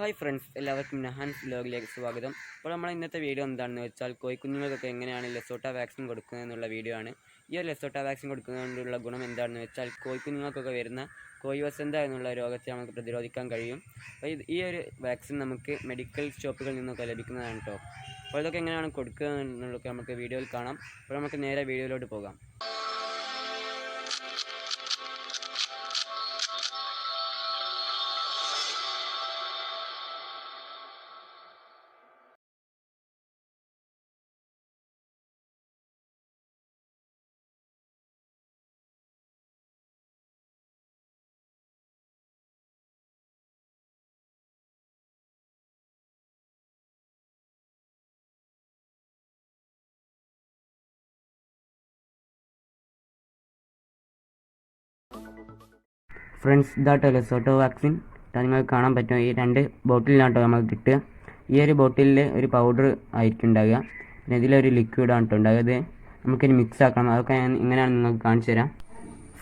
Hi friends എല്ലാവർക്കും നഹാൻസ് ബ്ലോഗിലേക്ക് സ്വാഗതം. അപ്പോൾ നമ്മൾ ഇന്നത്തെ വീഡിയോ എന്താണെന്ന് വെച്ചാൽ കോഴിക്കുഞ്ഞുങ്ങൾക്കൊക്കെ എങ്ങനെയാണ് ലെസോട്ട വാക്സിൻ കൊടുക്കുന്നത് എന്നുള്ള വീഡിയോ ആണ്. ഈ ഒരു ലെസോട്ട വാക്സിൻ കൊടുക്കുന്നതുകൊണ്ടുള്ള ഗുണം എന്താണെന്ന് വെച്ചാൽ കോഴിക്കുഞ്ഞുങ്ങൾക്കൊക്കെ വരുന്ന കോഴി വസന്ത എന്നുള്ള രോഗത്തെ നമുക്ക് പ്രതിരോധിക്കാൻ കഴിയും. അപ്പോൾ ഈ ഒരു വാക്സിൻ നമുക്ക് മെഡിക്കൽ ഷോപ്പുകളിൽ നിന്നൊക്കെ ലഭിക്കുന്നതാണ് കേട്ടോ അപ്പോൾ ഇതൊക്കെ എങ്ങനെയാണ് കൊടുക്കുക എന്നുള്ളതൊക്കെ നമുക്ക് വീഡിയോയിൽ കാണാം. അപ്പോൾ നമുക്ക് നേരെ വീഡിയോയിലോട്ട് പോകാം. ഫ്രണ്ട്സ് ഇതാട്ടോ ലെസോട്ടോ വാക്സിൻ നിങ്ങൾക്ക് കാണാൻ പറ്റും. ഈ രണ്ട് ബോട്ടിലാണ് നമുക്ക് കിട്ടുക. ഈ ഒരു ബോട്ടിലിൽ ഒരു പൗഡർ ആയിരിക്കും ഉണ്ടാകുക പിന്നെ ഇതിലൊരു ലിക്വിഡാണ് കേട്ടോ ഉണ്ടാകുക ഇത് നമുക്കിനി മിക്സ് ആക്കണം. അതൊക്കെ ഞാൻ ഇങ്ങനെയാണ് നിങ്ങൾക്ക് കാണിച്ചു തരാം.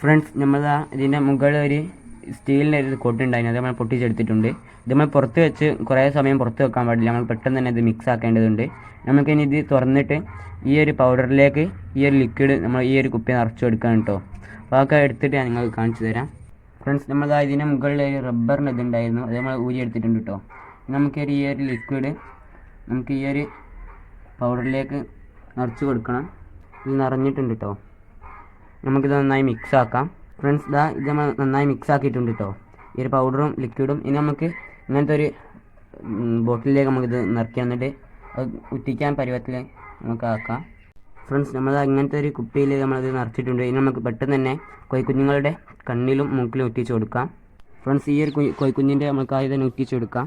ഫ്രണ്ട്സ് നമ്മൾ ഇതിന്റെ മുകളിൽ ഒരു സ്റ്റീലിന്റെ ഒരു കൊട്ടുണ്ടായിരുന്നു അത് നമ്മൾ പൊട്ടിച്ചെടുത്തിട്ടുണ്ട്. ഇത് നമ്മൾ പുറത്ത് വെച്ച് കുറേ സമയം പുറത്ത് വെക്കാൻ പാടില്ല. നമ്മൾ പെട്ടെന്ന് തന്നെ ഇത് മിക്സ് ആക്കേണ്ടതുണ്ട്. നമുക്കിനി ഇത് തുറന്നിട്ട് ഈ ഒരു പൗഡറിലേക്ക് ഈ ഒരു ലിക്വിഡ് നമ്മൾ ഈ ഒരു കുപ്പി നിറച്ച് കൊടുക്കാൻ കേട്ടോ. അപ്പോൾ എടുത്തിട്ട് ഞാൻ നിങ്ങൾക്ക് കാണിച്ചു തരാം. ഫ്രണ്ട്സ് നമ്മൾ ഇതിന് മുകളിൽ റബ്ബറിന്റെ ഇതുണ്ടായിരുന്നു. അത് നമ്മൾ ഊരി എടുത്തിട്ടുണ്ട് കേട്ടോ നമുക്ക് ഈ ഒരു ലിക്വിഡ് നമുക്ക് ഈ ഒരു പൗഡറിലേക്ക് നിറച്ച് കൊടുക്കണം. ഇത് നിറഞ്ഞിട്ടുണ്ട് കേട്ടോ നമുക്കിത് നന്നായി മിക്സ് ആക്കാം. ഫ്രണ്ട്സ് ഇതാ ഇത് നമ്മൾ നന്നായി മിക്സ് ആക്കിയിട്ടുണ്ട് കേട്ടോ ഈ ഒരു പൗഡറും ലിക്വിഡും ഇനി നമുക്ക് ഇങ്ങനത്തെ ഒരു ബോട്ടിലേക്ക് നമുക്കിത് നിറക്കി എന്നിട്ട് അത് ഉറ്റിക്കാൻ പരുവത്തിൽ നമുക്ക് ആക്കാം. ഫ്രണ്ട്സ് നമ്മൾ അങ്ങനത്തെ ഒരു കുപ്പിയിൽ നമ്മളത് നിറച്ചിട്ടുണ്ട്. ഇനി നമുക്ക് പെട്ടെന്ന് തന്നെ കോഴിക്കുഞ്ഞുങ്ങളുടെ കണ്ണിലും മൂക്കിലും ഒറ്റിച്ച് കൊടുക്കാം. ഫ്രണ്ട്സ് ഈ ഒരു കുഞ്ഞ് കോഴിക്കുഞ്ഞിന്റെ നമുക്ക് ആദ്യം തന്നെ ഒറ്റിച്ച് കൊടുക്കാം.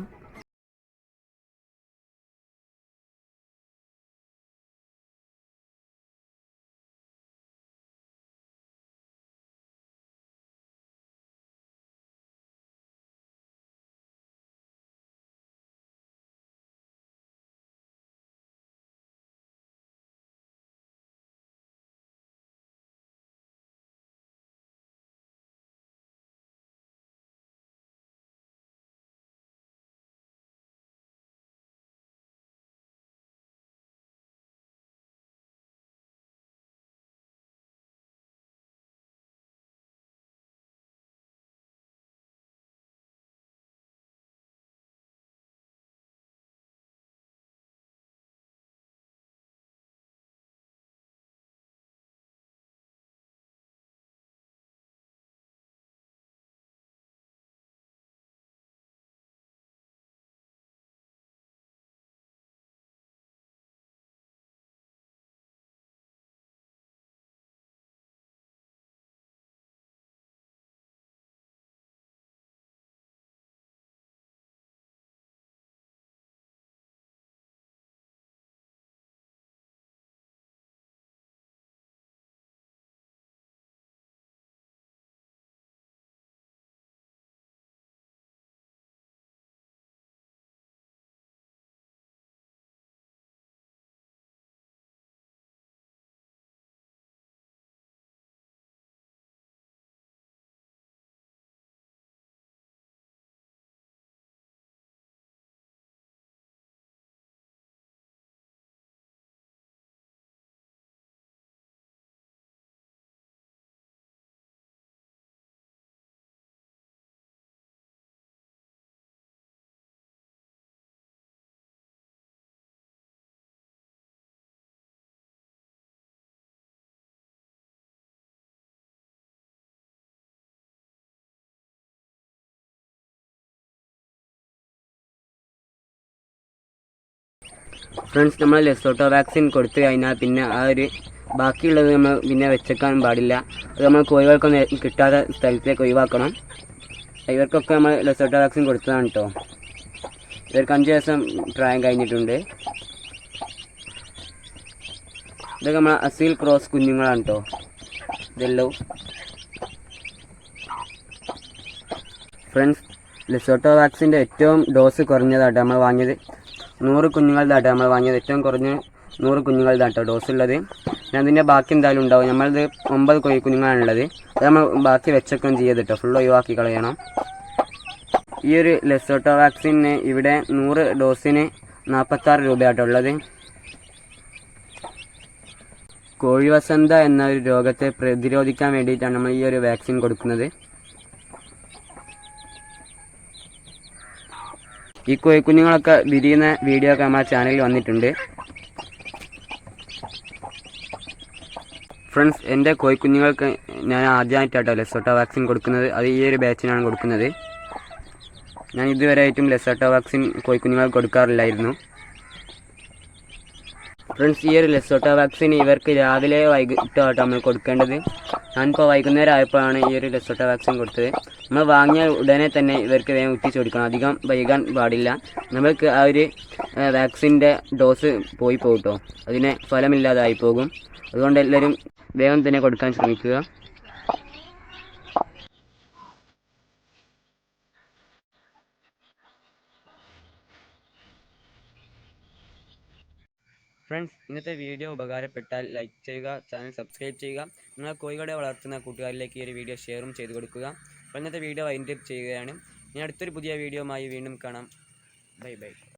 ഫ്രണ്ട്സ് നമ്മൾ ലെസോട്ടോ വാക്സിൻ കൊടുത്തു കഴിഞ്ഞാൽ പിന്നെ ആ ഒരു ബാക്കിയുള്ളത് നമ്മൾ പിന്നെ വെച്ചേക്കാൻ പാടില്ല. അത് നമ്മൾ കോഴികൾക്കൊന്നും കിട്ടാത്ത സ്ഥലത്തേക്ക് ഒഴിവാക്കണം. ഇവർക്കൊക്കെ നമ്മൾ ലെസോട്ടോ വാക്സിൻ കൊടുത്തതാണ് കേട്ടോ ഇവർക്ക് അഞ്ച് ദിവസം പ്രായം കഴിഞ്ഞിട്ടുണ്ട്. ഇതൊക്കെ നമ്മൾ അസീൽ ക്രോസ് കുഞ്ഞുങ്ങളാണ് കേട്ടോ ഇതെല്ലാം. ഫ്രണ്ട്സ് ലെസോട്ടോ വാക്സിന്റെ ഏറ്റവും ഡോസ് കുറഞ്ഞതാട്ടോ നമ്മൾ വാങ്ങിയത് നൂറ് കുഞ്ഞുങ്ങളുടെ നമ്മൾ വാങ്ങിയത്. ഏറ്റവും കുറഞ്ഞ് നൂറ് കുഞ്ഞുങ്ങളുടെയാട്ടോ ഡോസ് ഉള്ളത്. പിന്നെ അതിന്റെ ബാക്കി എന്തായാലും ഉണ്ടാവും. നമ്മളത് ഒമ്പത് കോഴി കുഞ്ഞുങ്ങളാണുള്ളത്. അത് നമ്മൾ ബാക്കി വെച്ചൊക്കെ ചെയ്യത് കേട്ടോ. ഫുൾ ഒഴിവാക്കി കളയണം. ഈ ഒരു ലെസോട്ടോ വാക്സിന് ഇവിടെ നൂറ് ഡോസിന് നാൽപ്പത്താറ് രൂപയാട്ടോ ഉള്ളത്. കോഴി വസന്ത എന്ന ഒരു രോഗത്തെ പ്രതിരോധിക്കാൻ വേണ്ടിയിട്ടാണ് നമ്മൾ ഈ ഒരു വാക്സിൻ കൊടുക്കുന്നത്. ഈ കോഴിക്കുഞ്ഞുങ്ങളൊക്കെ വിരിയുന്ന വീഡിയോ ഒക്കെ നമ്മുടെ ചാനലിൽ വന്നിട്ടുണ്ട്. ഫ്രണ്ട്സ് എന്റെ കോഴിക്കുഞ്ഞുങ്ങൾക്ക് ഞാൻ ആദ്യമായിട്ടാട്ടോ ലെസോട്ടോ വാക്സിൻ കൊടുക്കുന്നത്. അത് ഈ ഒരു ബാച്ചിനാണ് കൊടുക്കുന്നത്. ഞാൻ ഇതുവരെയായിട്ടും ലെസോട്ടോ വാക്സിൻ കോഴിക്കുഞ്ഞുങ്ങൾക്ക് കൊടുക്കാറില്ലായിരുന്നു. ഫ്രണ്ട്സ് ഈ ഒരു ലെസോട്ടോ വാക്സിൻ ഇവർക്ക് രാവിലെ വൈകിട്ടോ ആട്ടോ നമ്മൾ കൊടുക്കേണ്ടത്. ഞാനിപ്പോൾ വൈകുന്നേരം ആയപ്പോഴാണ് ഈ ഒരു ലെസോട്ട വാക്സിൻ കൊടുത്തത്. നമ്മൾ വാങ്ങിയ ഉടനെ തന്നെ ഇവർക്ക് വേഗം ഉറ്റിച്ച് കൊടുക്കണം. അധികം വൈകാൻ പാടില്ല. നമ്മൾക്ക് ആ ഒരു വാക്സിന്റെ ഡോസ് പോയി പോകും കേട്ടോ അതിന് ഫലമില്ലാതായി പോകും. അതുകൊണ്ട് എല്ലാവരും വേഗം തന്നെ കൊടുക്കാൻ ശ്രമിക്കുക. ഫ്രണ്ട്സ് ഇന്നത്തെ വീഡിയോ ഉപകാരപ്പെട്ടാൽ ലൈക്ക് ചെയ്യുക ചാനൽ സബ്സ്ക്രൈബ് ചെയ്യുക. നിങ്ങൾ കോഴികളെ വളർത്തുന്ന കൂട്ടുകാരിലേക്ക് ഈ ഒരു വീഡിയോ ഷെയറും ചെയ്ത് കൊടുക്കുക. അപ്പോൾ ഇന്നത്തെ വീഡിയോ വൈൻഡപ്പ് ചെയ്യുകയാണ്. ഇനി അടുത്തൊരു പുതിയ വീഡിയോയുമായി വീണ്ടും കാണാം. Bye bye